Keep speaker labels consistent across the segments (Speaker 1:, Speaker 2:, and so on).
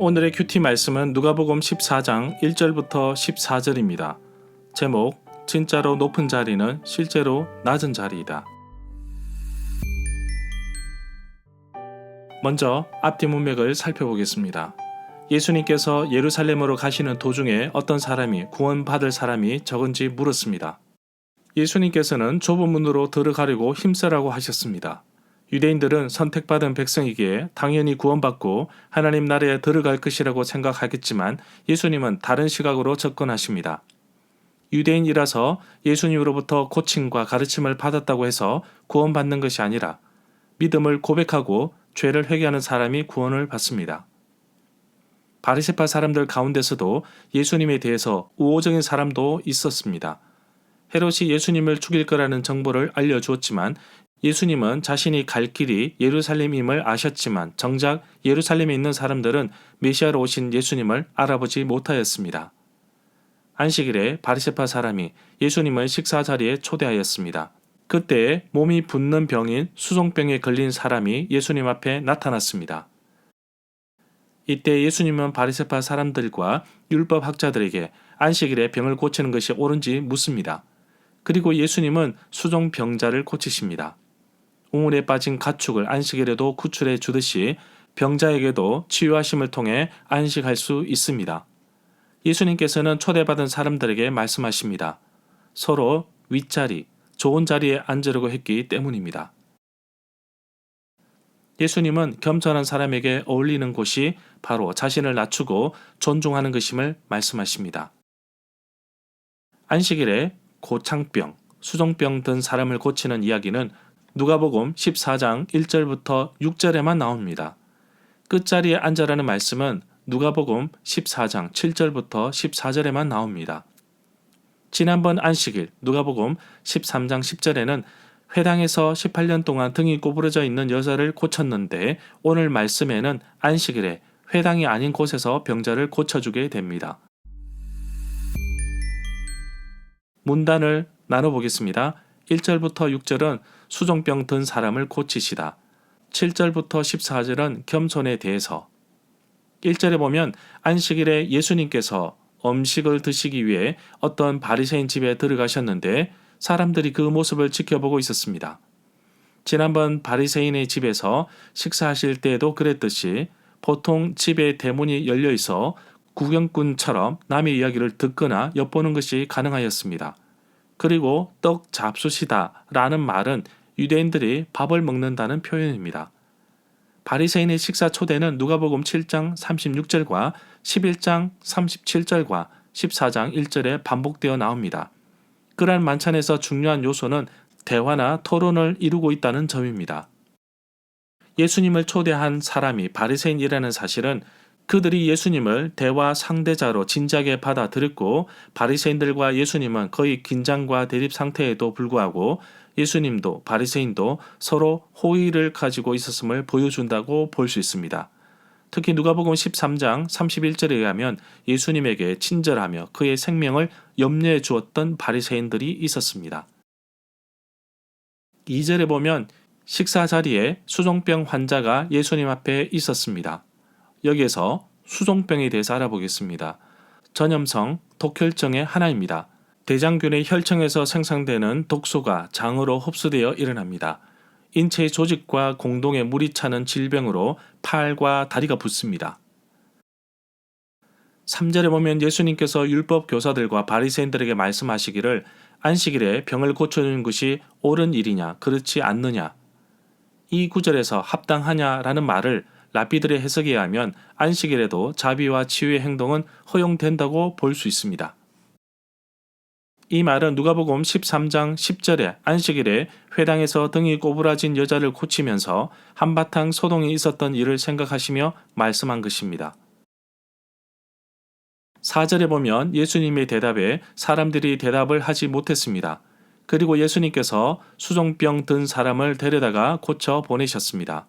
Speaker 1: 오늘의 큐티 말씀은 누가복음 14장 1절부터 14절입니다. 제목 진짜로 높은 자리는 실제로 낮은 자리이다. 먼저 앞뒤 문맥을 살펴보겠습니다. 예수님께서 예루살렘으로 가시는 도중에 어떤 사람이 구원받을 사람이 적은지 물었습니다. 예수님께서는 좁은 문으로 들어가려고 힘쓰라고 하셨습니다. 유대인들은 선택받은 백성이기에 당연히 구원받고 하나님 나라에 들어갈 것이라고 생각하겠지만 예수님은 다른 시각으로 접근하십니다. 유대인이라서 예수님으로부터 고침과 가르침을 받았다고 해서 구원받는 것이 아니라 믿음을 고백하고 죄를 회개하는 사람이 구원을 받습니다. 바리새파 사람들 가운데서도 예수님에 대해서 우호적인 사람도 있었습니다. 헤롯이 예수님을 죽일 거라는 정보를 알려주었지만 예수님은 자신이 갈 길이 예루살렘임을 아셨지만 정작 예루살렘에 있는 사람들은 메시아로 오신 예수님을 알아보지 못하였습니다. 안식일에 바리세파 사람이 예수님을 식사 자리에 초대하였습니다. 그때 몸이 붓는 병인 수종병에 걸린 사람이 예수님 앞에 나타났습니다. 이때 예수님은 바리세파 사람들과 율법 학자들에게 안식일에 병을 고치는 것이 옳은지 묻습니다. 그리고 예수님은 수종병자를 고치십니다. 우물에 빠진 가축을 안식일에도 구출해 주듯이 병자에게도 치유하심을 통해 안식할 수 있습니다. 예수님께서는 초대받은 사람들에게 말씀하십니다. 서로 윗자리, 좋은 자리에 앉으려고 했기 때문입니다. 예수님은 겸손한 사람에게 어울리는 곳이 바로 자신을 낮추고 존중하는 것임을 말씀하십니다. 안식일에 고창병, 수종병 든 사람을 고치는 이야기는 누가복음 14장 1절부터 6절에만 나옵니다. 끝자리에 앉아라는 말씀은 누가복음 14장 7절부터 14절에만 나옵니다. 지난번 안식일 누가복음 13장 10절에는 회당에서 18년 동안 등이 꼬부러져 있는 여자를 고쳤는데 오늘 말씀에는 안식일에 회당이 아닌 곳에서 병자를 고쳐주게 됩니다. 문단을 나눠보겠습니다. 1절부터 6절은 수종병 든 사람을 고치시다. 7절부터 14절은 겸손에 대해서 1절에 보면 안식일에 예수님께서 음식을 드시기 위해 어떤 바리새인 집에 들어가셨는데 사람들이 그 모습을 지켜보고 있었습니다. 지난번 바리새인의 집에서 식사하실 때에도 그랬듯이 보통 집에 대문이 열려 있어 구경꾼처럼 남의 이야기를 듣거나 엿보는 것이 가능하였습니다. 그리고 떡 잡수시다 라는 말은 유대인들이 밥을 먹는다는 표현입니다. 바리새인의 식사 초대는 누가복음 7장 36절과 11장 37절과 14장 1절에 반복되어 나옵니다. 그러한 만찬에서 중요한 요소는 대화나 토론을 이루고 있다는 점입니다. 예수님을 초대한 사람이 바리새인이라는 사실은 그들이 예수님을 대화 상대자로 진작에 받아들였고 바리새인들과 예수님은 거의 긴장과 대립 상태에도 불구하고 예수님도 바리새인도 서로 호의를 가지고 있었음을 보여준다고 볼 수 있습니다. 특히 누가복음 13장 31절에 의하면 예수님에게 친절하며 그의 생명을 염려해 주었던 바리새인들이 있었습니다. 2절에 보면 식사 자리에 수종병 환자가 예수님 앞에 있었습니다. 여기에서 수종병에 대해서 알아보겠습니다. 전염성 독혈증의 하나입니다. 대장균의 혈청에서 생성되는 독소가 장으로 흡수되어 일어납니다. 인체의 조직과 공동에 물이 차는 질병으로 팔과 다리가 붓습니다. 3절에 보면 예수님께서 율법 교사들과 바리새인들에게 말씀하시기를 안식일에 병을 고쳐주는 것이 옳은 일이냐 그렇지 않느냐 이 구절에서 합당하냐라는 말을 라피들의 해석에 의하면 안식일에도 자비와 치유의 행동은 허용된다고 볼 수 있습니다. 이 말은 누가복음 13장 10절에 안식일에 회당에서 등이 꼬부라진 여자를 고치면서 한바탕 소동이 있었던 일을 생각하시며 말씀한 것입니다. 4절에 보면 예수님의 대답에 사람들이 대답을 하지 못했습니다. 그리고 예수님께서 수종병 든 사람을 데려다가 고쳐 보내셨습니다.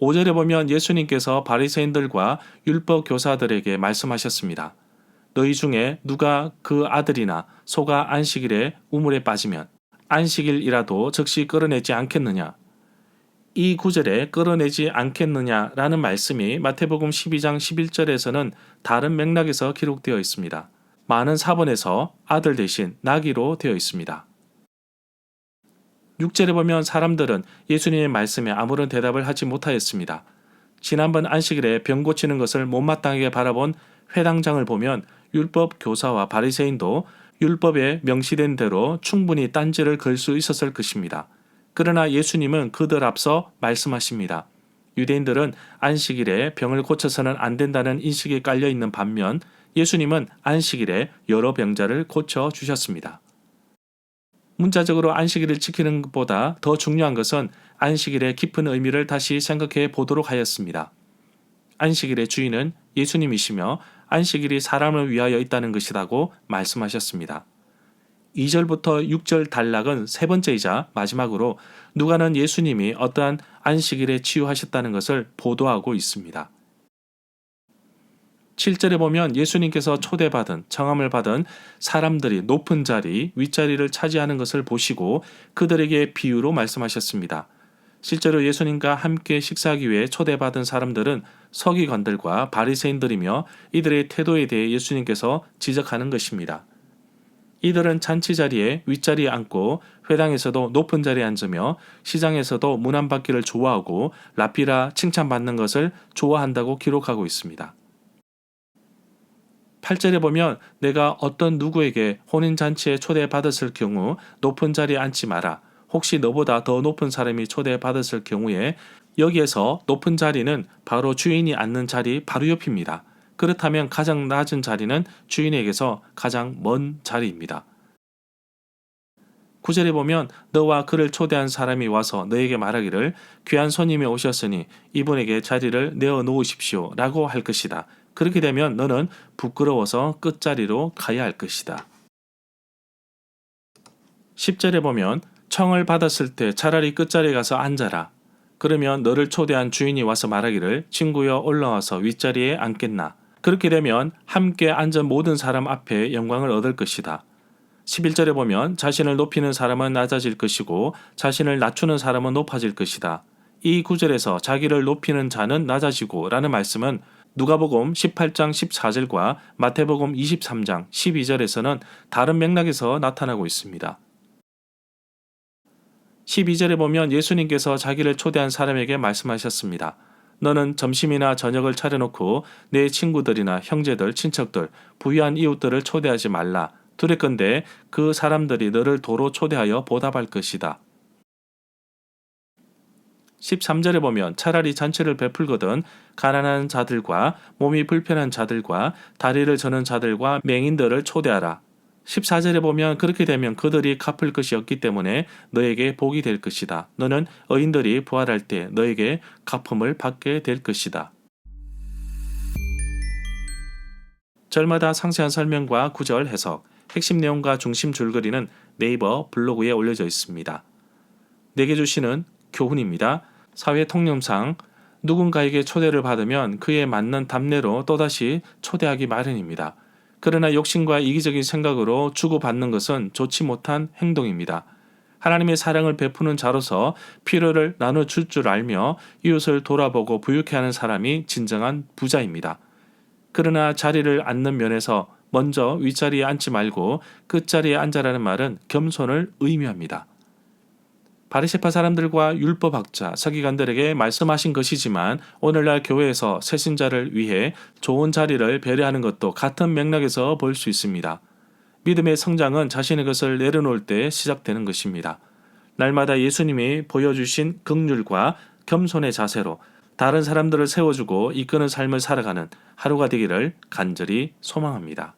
Speaker 1: 5절에 보면 예수님께서 바리새인들과 율법 교사들에게 말씀하셨습니다. 너희 중에 누가 그 아들이나 소가 안식일에 우물에 빠지면 안식일이라도 즉시 끌어내지 않겠느냐? 이 구절에 끌어내지 않겠느냐라는 말씀이 마태복음 12장 11절에서는 다른 맥락에서 기록되어 있습니다. 많은 사본에서 아들 대신 나귀로 되어 있습니다. 6절에 보면 사람들은 예수님의 말씀에 아무런 대답을 하지 못하였습니다. 지난번 안식일에 병 고치는 것을 못마땅하게 바라본 회당장을 보면 율법 교사와 바리새인도 율법에 명시된 대로 충분히 딴지를 걸 수 있었을 것입니다. 그러나 예수님은 그들 앞서 말씀하십니다. 유대인들은 안식일에 병을 고쳐서는 안 된다는 인식이 깔려 있는 반면 예수님은 안식일에 여러 병자를 고쳐 주셨습니다. 문자적으로 안식일을 지키는 것보다 더 중요한 것은 안식일의 깊은 의미를 다시 생각해 보도록 하였습니다. 안식일의 주인은 예수님이시며 안식일이 사람을 위하여 있다는 것이라고 말씀하셨습니다. 2절부터 6절 단락은 세 번째이자 마지막으로 누가는 예수님이 어떠한 안식일에 치유하셨다는 것을 보도하고 있습니다. 7절에 보면 예수님께서 초대받은 청함을 받은 사람들이 높은 자리, 윗자리를 차지하는 것을 보시고 그들에게 비유로 말씀하셨습니다. 실제로 예수님과 함께 식사하기 위해 초대받은 사람들은 서기관들과 바리새인들이며 이들의 태도에 대해 예수님께서 지적하는 것입니다. 이들은 잔치 자리에 윗자리에 앉고 회당에서도 높은 자리에 앉으며 시장에서도 문안 받기를 좋아하고 라피라 칭찬받는 것을 좋아한다고 기록하고 있습니다. 8절에 보면 내가 어떤 누구에게 혼인잔치에 초대받았을 경우 높은 자리에 앉지 마라. 혹시 너보다 더 높은 사람이 초대받았을 경우에 여기에서 높은 자리는 바로 주인이 앉는 자리 바로 옆입니다. 그렇다면 가장 낮은 자리는 주인에게서 가장 먼 자리입니다. 9절에 보면 너와 그를 초대한 사람이 와서 너에게 말하기를 귀한 손님이 오셨으니 이분에게 자리를 내어 놓으십시오 라고 할 것이다. 그렇게 되면 너는 부끄러워서 끝자리로 가야 할 것이다. 10절에 보면 청을 받았을 때 차라리 끝자리에 가서 앉아라. 그러면 너를 초대한 주인이 와서 말하기를 친구여 올라와서 윗자리에 앉겠나. 그렇게 되면 함께 앉은 모든 사람 앞에 영광을 얻을 것이다. 11절에 보면 자신을 높이는 사람은 낮아질 것이고 자신을 낮추는 사람은 높아질 것이다. 이 구절에서 자기를 높이는 자는 낮아지고 라는 말씀은 누가복음 18장 14절과 마태복음 23장 12절에서는 다른 맥락에서 나타나고 있습니다. 12절에 보면 예수님께서 자기를 초대한 사람에게 말씀하셨습니다. 너는 점심이나 저녁을 차려놓고 내 친구들이나 형제들, 친척들, 부유한 이웃들을 초대하지 말라. 두렵건대 그 사람들이 너를 도로 초대하여 보답할 것이다. 13절에 보면 차라리 잔치를 베풀거든 가난한 자들과 몸이 불편한 자들과 다리를 저는 자들과 맹인들을 초대하라. 14절에 보면 그렇게 되면 그들이 갚을 것이 없기 때문에 너에게 복이 될 것이다. 너는 의인들이 부활할 때 너에게 갚음을 받게 될 것이다. 절마다 상세한 설명과 구절 해석, 핵심 내용과 중심 줄거리는 네이버 블로그에 올려져 있습니다. 내게 주시는 교훈입니다. 사회 통념상 누군가에게 초대를 받으면 그에 맞는 답례로 또다시 초대하기 마련입니다. 그러나 욕심과 이기적인 생각으로 주고받는 것은 좋지 못한 행동입니다. 하나님의 사랑을 베푸는 자로서 필요를 나눠줄 줄 알며 이웃을 돌아보고 부유케 하는 사람이 진정한 부자입니다. 그러나 자리를 앉는 면에서 먼저 윗자리에 앉지 말고 끝자리에 앉아라는 말은 겸손을 의미합니다. 바리세파 사람들과 율법학자, 서기관들에게 말씀하신 것이지만 오늘날 교회에서 새신자를 위해 좋은 자리를 배려하는 것도 같은 맥락에서 볼 수 있습니다. 믿음의 성장은 자신의 것을 내려놓을 때 시작되는 것입니다. 날마다 예수님이 보여주신 극률과 겸손의 자세로 다른 사람들을 세워주고 이끄는 삶을 살아가는 하루가 되기를 간절히 소망합니다.